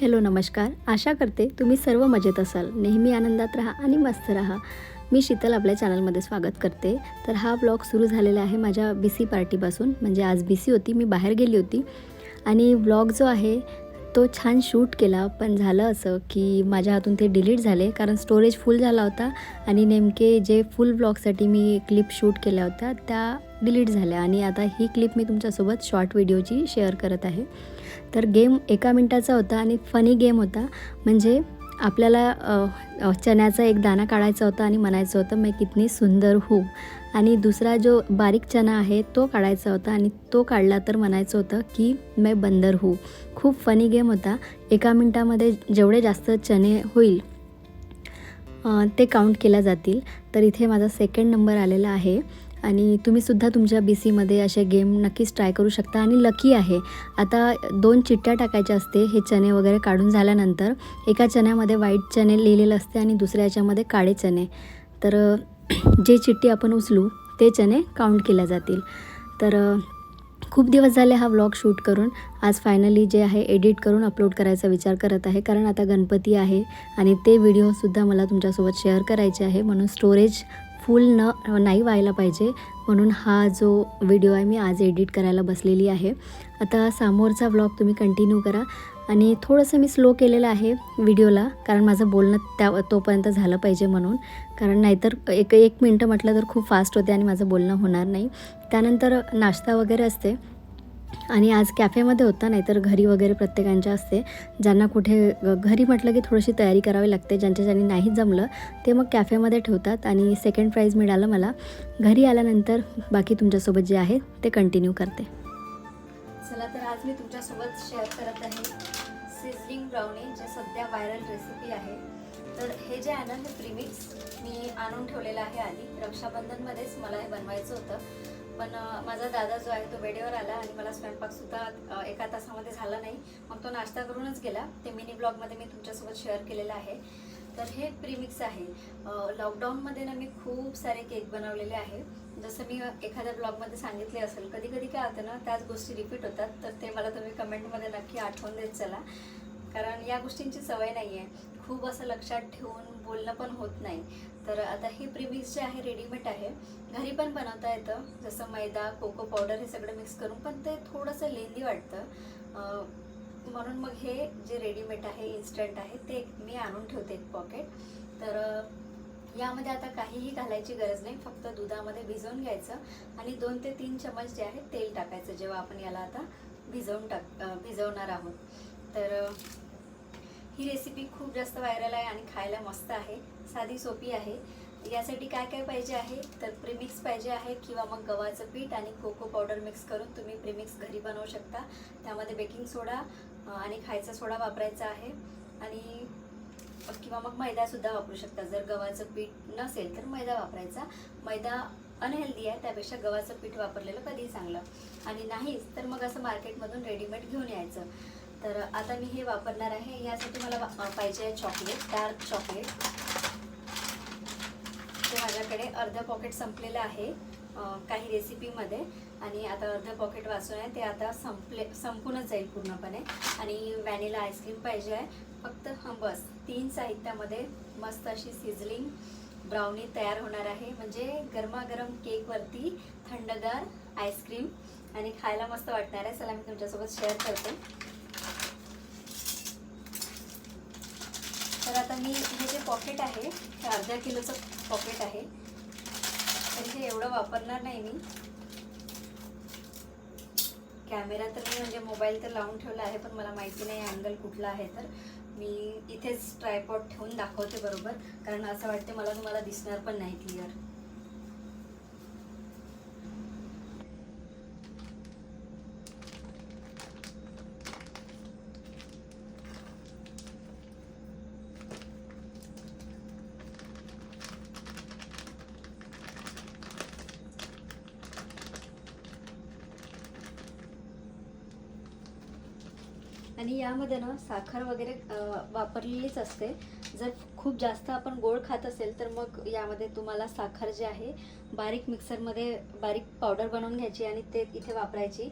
Hello नमस्कार. आशा करते तुम्ही सर्व मजेत असाल. नेहमी आनंदात राहा आणि मस्त राहा. मी शीतल आपल्या चॅनलमध्ये स्वागत करते. तर हा ब्लॉग सुरू झालेला आहे माझ्या बी सी पार्टीपासून. म्हणजे आज बी सी होती मी बाहेर गेली होती. आणि ब्लॉग जो आहे तो छान शूट केला. पण झालं असं की माझ्या हातून ते डिलीट झाले. कारण स्टोरेज फुल झाला होता. आणि नेमके जे फुल ब्लॉगसाठी मी क्लिप शूट केल्या होत्या त्या डिलीट झाल्या. आणि आता ही क्लिप मी तुमच्यासोबत शॉर्ट व्हिडिओची शेअर करत आहे. तर गेम एका मिनटाचा होता आणि फनी गेम होता. म्हणजे आपल्याला चण्याचा एक दाणा काढायचा होता आणि म्हणायचं होतं मी कितनी सुंदर हूँ. आणि दुसरा जो बारीक चना आहे तो काढायचा होता आणि तो काढला तर म्हणायचं होतं की मैं बंदर हूँ. खूप फनी गेम होता. एका मिनटामध्ये जेवढे जास्त चणे होईल ते काउंट केल्या जातील. तर इथे माझा सेकंड नंबर आलेला आहे. आणि तुम्हीसुद्धा तुमच्या बी सीमध्ये असे गेम नक्कीच ट्राय करू शकता आणि लकी आहे. आता दोन चिट्ट्या टाकायच्या असते हे चणे वगैरे काढून झाल्यानंतर एका चण्यामध्ये व्हाईट चणे लिहिलेलं असते आणि दुसऱ्या याच्यामध्ये काळे चणे. तर जे चिठ्ठी आपण उचलू ते चणे काउंट केल्या जातील. तर खूप दिवस झाले हा व्लॉग शूट करून. आज फायनली जे आहे एडिट करून अपलोड करायचा विचार करत आहे. कारण आता गणपती आहे आणि ते व्हिडिओसुद्धा मला तुमच्यासोबत शेअर करायचे आहे. म्हणून स्टोरेज फुल न नाही व्हायला पाहिजे. म्हणून हा जो व्हिडिओ आहे मी आज एडिट करायला बसलेली आहे. आता समोरचा व्लॉग तुम्ही कंटिन्यू करा. आणि थोडंसं मी स्लो केलेलं आहे व्हिडिओला कारण माझं बोलणं त्या तोपर्यंत झालं पाहिजे म्हणून. कारण नाहीतर एक एक मिनटं म्हटलं तर खूप फास्ट होते आणि माझं बोलणं होणार नाही. त्यानंतर नाश्ता वगैरे असते. आणि आज कॅफेमध्ये होता नाहीतर घरी वगैरे प्रत्येकांच्या असते. ज्यांना कुठे घरी म्हटलं की थोडीशी तयारी करावी लागते ज्यांच्या ज्यांनी नाही जमलं ते मग कॅफेमध्ये ठेवतात आणि सेकंड प्राईज मिळालं मला. घरी आल्यानंतर बाकी तुमच्यासोबत जे आहे ते कंटिन्यू करते. चला तर आज मी तुमच्यासोबत शेअर करत आहे सिझलिंग ब्राउनी जे सध्या व्हायरल रेसिपी आहे. तर हे जे आहे ना हे प्रीमिक्स मी आणून ठेवलेलं आहे आधी रक्षाबंधनमध्येच मला हे बनवायचं होतं. पण माझा दादा जो आहे तो वेळेवर आला आणि मला स्वयंपाकसुद्धा एका तासामध्ये झाला नाही. मग तो नाश्ता करूनच गेला. ते मिनी ब्लॉगमध्ये मी तुमच्यासोबत शेअर केलेलं आहे. तर हे प्रीमिक्स आहे. लॉकडाऊनमध्ये ना मी खूप सारे केक बनवलेले आहे. जसं मी एखाद्या ब्लॉगमध्ये सांगितले असेल कधी कधी काय होतं ना त्याच गोष्टी रिपीट होतात. तर ते मला तुम्ही कमेंटमध्ये नक्की आठवून देत चला. कारण या गोष्टींची सवय नाही आहे खूप असं लक्षात ठेवून बोलणं पण होत नाही. तर आता हे प्रिमिक्स जे आहे रेडीमेड आहे घरी पण बनवता येतं. जसं मैदा कोको पावडर हे सगळं मिक्स करून पण ते थोडंसं लेंदी वाटतं. म्हणून मग हे जे रेडीमेड आहे इन्स्टंट आहे ते मी आणून ठेवते एक पॉकेट तर यामध्ये आता काहीही घालायची गरज नाही. फक्त दुधामध्ये भिजवून घ्यायचं आणि दोन ते तीन चमच जे आहे तेल टाकायचं. जेव्हा आपण याला आता भिजवून टाक भिजवणार आहोत. तर ही रेसिपी खूप जास्त व्हायरल आहे आणि खायला मस्त आहे. साधी सोपी आहे. यासाठी काय काय पाहिजे आहे? तर प्रीमिक्स पाहिजे आहे किंवा मग गव्हाचं पीठ आणि कोको पावडर मिक्स करून तुम्ही प्रीमिक्स घरी बनवू शकता. त्यामध्ये बेकिंग सोडा आणि खायचा सोडा वापरायचा आहे. आणि किंवा मग मैदासुद्धा वापरू शकता. जर गव्हाचं पीठ नसेल तर मैदा वापरायचा. मैदा अनहेल्दी आहे त्यापेक्षा गव्हाचं पीठ वापरलेलं कधीही चांगलं. आणि नाहीच तर मग असं मार्केटमधून रेडीमेड घेऊन यायचं. तर आता मी हे वापरणार आहे. यासाठी मला वा- पाहिजे आहे चॉकलेट डार्क चॉकलेट ते माझ्याकडे अर्ध पॉकेट संपलेलं आहे काही रेसिपीमध्ये आणि आता अर्ध पॉकेट वाचून आहे. ते आता संपले संपूनच जाईल पूर्णपणे. आणि व्हॅनिला आईस्क्रीम पाहिजे आहे. फक्त बस. तीन साहित्यामध्ये मस्त अशी सिझलिंग ब्राउनी तयार होणार आहे. म्हणजे गरमागरम केकवरती थंडगार आईस्क्रीम आणि खायला मस्त वाटणार आहे. चला मी तुमच्यासोबत शेअर करते. तर आता मी हे जे पॉकेट आहे हे अर्ध्या किलोचं पॉकेट आहे. तर हे एवढं वापरणार नाही मी. कॅमेरा तर मी म्हणजे मोबाईल तर लावून ठेवला आहे पण मला माहिती नाही अँगल कुठला आहे तर. मी इथेच ट्रायपॉट ठेवून दाखवते बरोबर. कारण असं वाटते मला तुम्हाला दिसणार पण नाही क्लिअर आणि यामध्ये ना साखर वगैरे वापरलेलीच असते. जर खूप जास्त आपण गोड खात असेल तर मग यामध्ये तुम्हाला साखर जे आहे बारीक मिक्सरमध्ये बारीक पावडर बनवून घ्यायची आणि ते इथे वापरायची.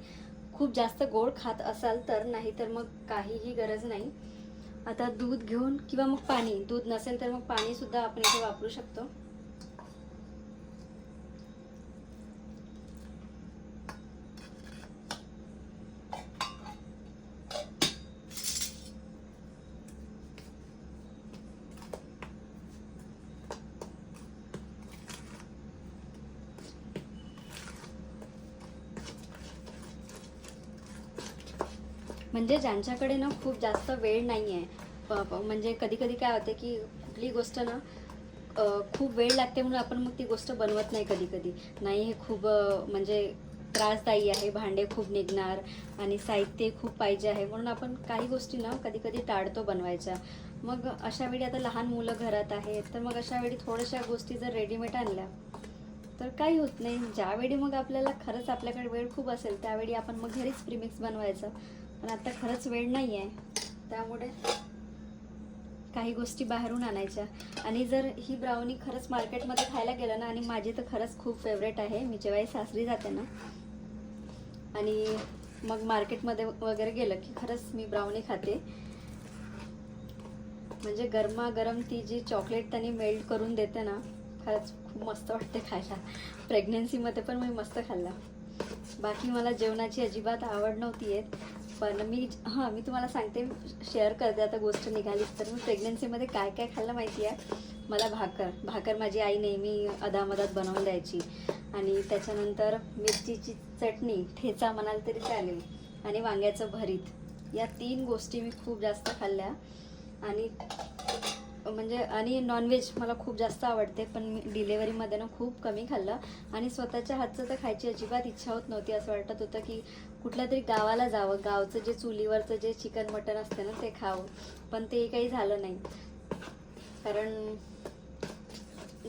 खूप जास्त गोड खात असाल तर नाही तर मग काहीही गरज नाही. आता दूध घेऊन किंवा मग पाणी दूध नसेल तर मग पाणीसुद्धा आपण इथे वापरू शकतो. म्हणजे ज्यांच्याकडे ना खूप जास्त वेळ नाही आहे म्हणजे कधी कधी काय होते की कुठली गोष्ट ना खूप वेळ लागते म्हणून आपण मग ती गोष्ट बनवत नाही कधी कधी नाही हे खूप म्हणजे त्रासदायी आहे भांडे खूप निघणार आणि साहित्य खूप पाहिजे आहे म्हणून आपण काही गोष्टी ना कधी कधी टाळतो बनवायच्या. मग अशा वेळी आता लहान मुलं घरात आहेत तर मग अशा वेळी थोड्याशा गोष्टी जर रेडीमेड आणल्या तर काही होत नाही. ज्यावेळी मग आपल्याला खरंच आपल्याकडे वेळ खूप असेल त्यावेळी आपण मग घरीच प्रीमिक्स बनवायचं. पण आता खरंच वेळ नाही आहे त्यामुळे काही गोष्टी बाहेरून आणायच्या. आणि जर ही ब्राउनी खरंच मार्केटमध्ये खायला गेलं ना आणि माझी तर खरंच खूप फेवरेट आहे. मी जेव्हाही सासरी जाते ना आणि मग मार्केटमध्ये वगैरे गेलं की खरंच मी ब्राउनी खाते. म्हणजे गरमागरम ती जी चॉकलेट त्यांनी मेल्ट करून देते ना खरंच खूप मस्त वाटते खायला. प्रेग्नेन्सीमध्ये पण मी मस्त खाल्ला. बाकी मला जेवणाची अजिबात आवड नव्हती येत. पण मी हां मी तुम्हाला सांगते शेअर करते आता गोष्ट निघालीच तर मी प्रेग्नन्सीमध्ये काय काय खाल्लं माहिती आहे मला भाकर. भाकर माझी आई नेहमी अदामधात बनवून द्यायची. आणि त्याच्यानंतर मिरचीची चटणी ठेचा म्हणाल तरी चालेल आणि वांग्याचं भरीत. या तीन गोष्टी मी खूप जास्त खाल्ल्या. आणि म्हणजे आणि नॉनव्हेज मला खूप जास्त आवडते पण मी डिलेवरीमध्ये ना खूप कमी खाल्लं. आणि स्वतःच्या हातचं तर खायची अजिबात इच्छा होत नव्हती. असं वाटत होतं की कुठल्या तरी गावाला जावं गावचं जे चुलीवरचं जे चिकन मटन असते ना ते खावं. पण ते काही झालं नाही. कारण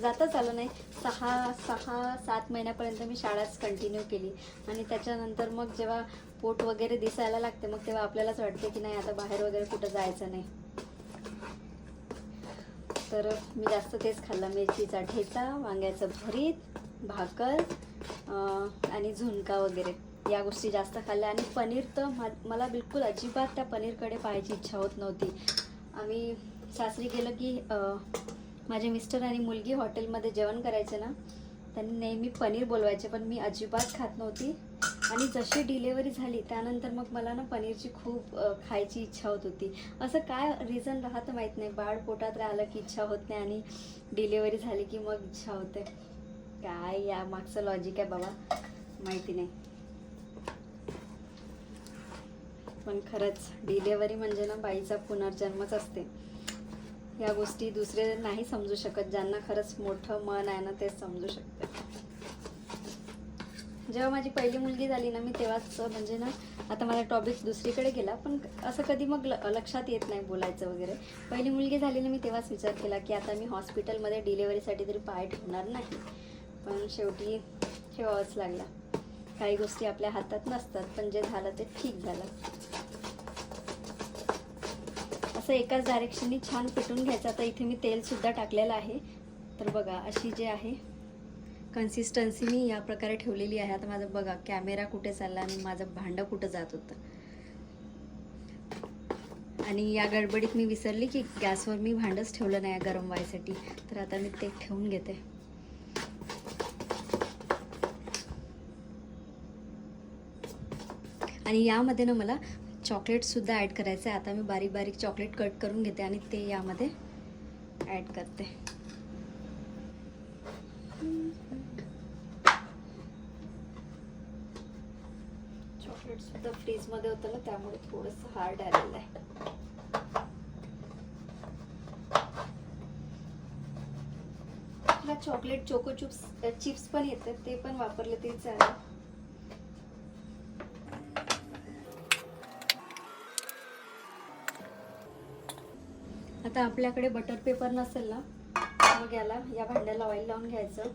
जाताच आलं नाही. सहा सहा सात महिन्यापर्यंत मी शाळाच कंटिन्यू केली. आणि त्याच्यानंतर मग जेव्हा पोट वगैरे दिसायला लागते मग तेव्हा आपल्यालाच वाटते की नाही आता बाहेर वगैरे कुठं जायचं नाही. तर मी जास्त तेच खाल्लं. मिरचीचा ठेचा वांग्याचं भरीत भाकर आणि झुणका वगैरे. या गोष्टी जास्त खाल्ल्या. आणि पनीर तर मा- मला बिलकुल अजिबात त्या पनीरकडे पाहायची इच्छा होत नव्हती. आम्ही सासरी गेलं की माझे मिस्टर आणि मुलगी हॉटेलमध्ये जेवण करायचे ना त्यांनी नेहमी पनीर बोलवायचे पण मी अजिबात खात नव्हती. आणि जशी डिलेवरी झाली त्यानंतर मग मला ना पनीरची खूप खायची इच्छा होत होती. असं काय रिझन राहतं माहीत नाही. बाळ पोटात राहिलं की इच्छा होत नाही आणि डिलेवरी झाली की मग इच्छा होते. काय या मागचं लॉजिक आहे बाबा. माहिती नाही. पण खरंच डिलेवरी म्हणजे ना बाईचा पुनर्जन्मच असते. या गोष्टी दुसरे नाही समजू शकत. ज्यांना खरंच मोठं मन आहे ना तेच समजू शकते जेव्हा माझी पहिली मुलगी झाली ना मी तेव्हाच म्हणजे ना आता माझा टॉपिक दुसरीकडे गेला. पण असं कधी मग ल- लक्षात येत नाही बोलायचं वगैरे. पहिली मुलगी झाली ना मी तेव्हाच विचार केला की आता मी हॉस्पिटलमध्ये डिलेवरीसाठी तरी पाय ठेवणार नाही. पण शेवटी ठेवावंच लागला. काही गोष्टी आपल्या हातात नसतात पण जे झालं ते ठीक झालं. असं एकाच डायरेक्शननी छान पिटून घ्यायचं. आता इथे मी तेलसुद्धा टाकलेलं आहे. तर बघा अशी जे आहे कन्सिस्टन्सी मी या प्रकारे ठेवलेली आहे. आता माझं बघा कॅमेरा कुठे चालला आणि माझं भांडं कुठं जात होतं. आणि या गडबडीत मी विसरली की गॅसवर मी भांडंच ठेवलं नाही गरम व्हायसाठी तर आता मी ते ठेवून घेते. आणि यामध्ये ना मला चॉकलेटसुद्धा ॲड करायचं आहे आता मी बारीक बारीक चॉकलेट कट करून घेते आणि ते यामध्ये ॲड करते. चॉकलेट सुद्धा फ्रीजमध्ये होतं ना त्यामुळे थोडस हार्ड आलेलं आहे. हा चॉकलेट चोको चिप्स चिप्स पण येतात ते पण वापरले तरी चालेल. आता आपल्याकडे बटर पेपर नसेल ना? मग याला या भांड्याला ऑइल लावून घ्यायचं.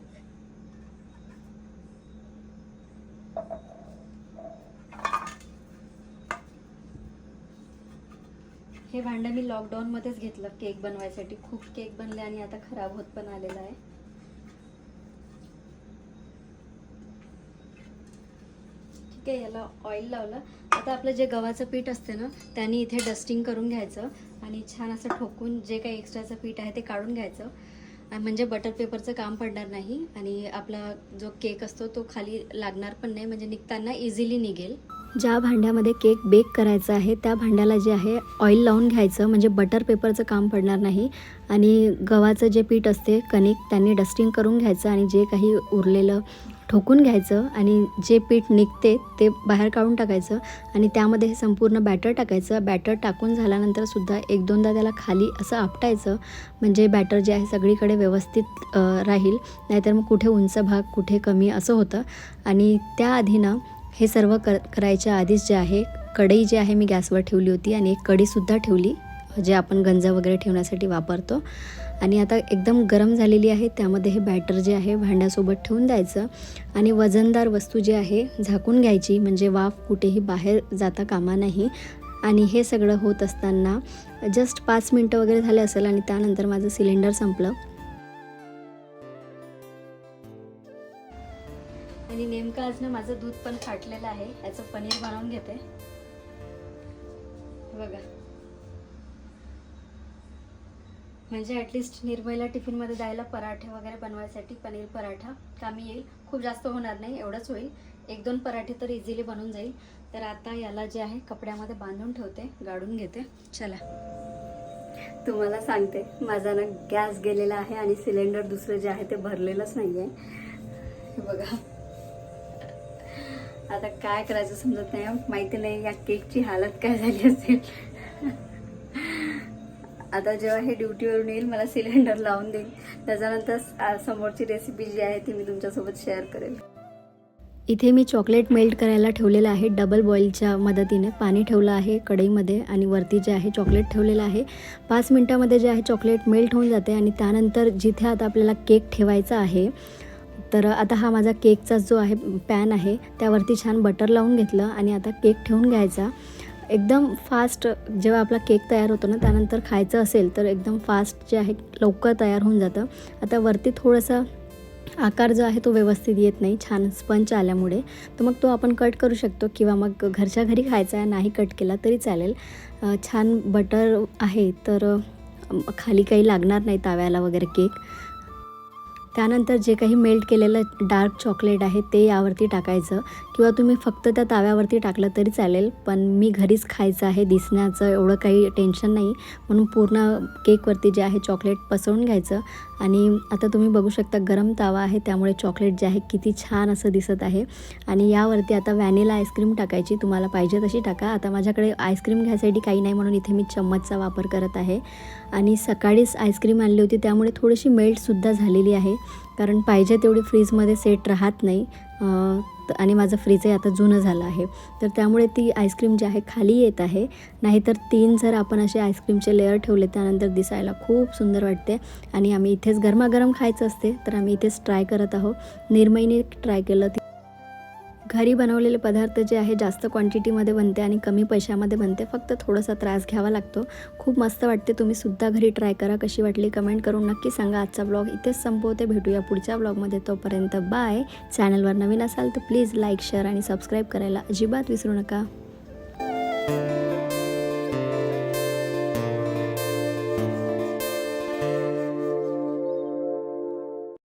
हे भांडं मी लॉकडाऊनमध्येच घेतलं केक बनवायसाठी. खूप केक बनले आणि आता खराब होत पण आलेला आहे. ठीक आहे याला ऑइल लावलं. आता आपलं जे गव्हाचं पीठ असते ना त्याने इथे डस्टिंग करून घ्यायचं आणि छान असं ठोकून जे काही एक्स्ट्राचं पीठ आहे ते काढून घ्यायचं. म्हणजे बटर पेपरचं काम पडणार नाही आणि आपला जो केक असतो तो खाली लागणार पण नाही म्हणजे निघताना इझिली निघेल. ज्या भांड्यामध्ये केक बेक करायचा आहे त्या भांड्याला जे आहे ऑइल लावून घ्यायचं म्हणजे बटर पेपरचं काम पडणार नाही. आणि गव्हाचं जे पीठ असते कणिक त्यांनी डस्टिंग करून घ्यायचं आणि जे काही उरलेलं ठोकून घ्यायचं आणि जे पीठ निघते ते बाहेर काढून टाकायचं आणि त्यामध्ये हे संपूर्ण बॅटर टाकायचं. बॅटर टाकून झाल्यानंतर सुद्धा एक दोनदा त्याला खाली असं आपटायचं. म्हणजे बॅटर जे आहे सगळीकडे व्यवस्थित राहील. नाहीतर मग कुठे उंच भाग कुठे कमी असं होतं. आणि त्याआधी ना हे सर्व कर करायच्या आधीच जे आहे कढई जी आहे मी गॅसवर ठेवली होती आणि एक कढीसुद्धा ठेवली. जे आपण गंज वगैरे ठेवण्यासाठी वापरतो. आणि आता एकदम गरम झालेली आहे त्यामध्ये हे बॅटर जे आहे भांड्यासोबत ठेवून द्यायचं. आणि वजनदार वस्तू जी आहे झाकून घ्यायची. म्हणजे वाफ कुठेही बाहेर जाता कामा नाही. आणि हे सगळं होत असताना जस्ट पाच मिनटं वगैरे झाले असेल आणि त्यानंतर माझं सिलेंडर संपलं. आणि नेमकं आज ना माझं दूध पण फाटलेलं आहे. याचं पनीर बनवून घेते. बघा. म्हणजे ॲटलिस्ट निर्मयला टिफिनमध्ये द्यायला पराठे वगैरे बनवायसाठी पनीर पराठा कामी येईल. खूप जास्त होणार नाही एवढंच होईल. एक दोन पराठे तर इझिली बनून जाईल. तर आता याला जे आहे कपड्यामध्ये बांधून ठेवते गाडून घेते. चला. तुम्हाला सांगते माझा ना गॅस गेलेला आहे आणि सिलेंडर दुसरं जे आहे ते भरलेलंच नाही आहे बघा. आता काय करायचं समजत नाही माहिती नाही या केकची हालत काय झाली असेल. आता जेव्हा हे ड्युटीवरून येईल मला सिलेंडर लावून देईल. त्याच्यानंतर समोरची रेसिपी जी आहे ती मी तुमच्यासोबत शेअर करेल. इथे मी चॉकलेट मेल्ट करायला ठेवलेलं आहे. डबल बॉईलच्या मदतीने पाणी ठेवलं आहे कढईमध्ये आणि वरती जे आहे चॉकलेट ठेवलेलं आहे. पाच मिनटामध्ये जे आहे चॉकलेट मेल्ट होऊन जाते आणि त्यानंतर जिथे आता आपल्याला केक ठेवायचा आहे तर आता हा माझा केकचा जो आहे पॅन आहे त्यावरती छान बटर लावून घेतलं आणि आता केक ठेवून घ्यायचा. एकदम फास्ट जेव्हा आपला केक तयार होतो ना त्यानंतर खायचं असेल तर एकदम फास्ट जे आहे लवकर तयार होऊन जातं. आता वरती थोडंसं आकार जो आहे तो व्यवस्थित येत नाही. छान स्पंच आल्यामुळे. तर मग तो आपण कट करू शकतो किंवा मग घरच्या घरी खायचा आहे नाही कट केला तरी चालेल. छान बटर आहे तर खाली काही लागणार नाही ताव्याला वगैरे केक त्यानंतर जे काही मेल्ट केलेलं डार्क चॉकलेट आहे ते यावरती टाकायचं. किंवा तुम्ही फक्त त्या ताव्यावरती टाकलं तरी चालेल पण मी घरीच खायचं आहे दिसण्याचं एवढं काही टेन्शन नाही. म्हणून पूर्ण केकवरती जे आहे चॉकलेट पसरून घ्यायचं. आणि आता तुम्ही बघू शकता गरम तावा आहे त्यामुळे चॉकलेट जे आहे किती छान असं दिसत आहे. आणि यावरती आता व्हॅनिला आईस्क्रीम टाकायची तुम्हाला पाहिजे तशी टाका. आता माझ्याकडे आईस्क्रीम घ्यायसाठी काही नाही म्हणून इथे मी चम्मचचा वापर करत आहे. आणि सकाळीच आईस्क्रीम आणली होती त्यामुळे थोडीशी मेल्टसुद्धा झालेली आहे. कारण पाहिजे तेवढी फ्रीजमध्ये सेट राहत नाही. आणि माझं फ्रीजही आता जुनं झालं आहे. तर त्यामुळे ती आईस्क्रीम जी आहे खाली येत आहे. नाहीतर तीन जर आपण असे आईस्क्रीमचे लेअर ठेवले त्यानंतर दिसायला खूप सुंदर वाटते. आणि आम्ही इथेच गरमागरम खायचं असते तर आम्ही इथेच ट्राय करत आहोत. निर्मयीने ट्राय केलं घरी बनवलेले पदार्थ जे आहे जास्त क्वांटिटीमध्ये बनते आणि कमी पैशामध्ये बनते. फक्त थोडासा त्रास घ्यावा लागतो. खूप मस्त वाटते. तुम्ही सुद्धा घरी ट्राय करा. कशी वाटली कमेंट करून नक्की सांगा. आजचा ब्लॉग इथेच संपवते. भेटूया पुढच्या ब्लॉगमध्ये तोपर्यंत बाय चॅनलवर नवीन असाल तर प्लीज लाईक शेअर आणि सबस्क्राईब करायला अजिबात विसरू नका.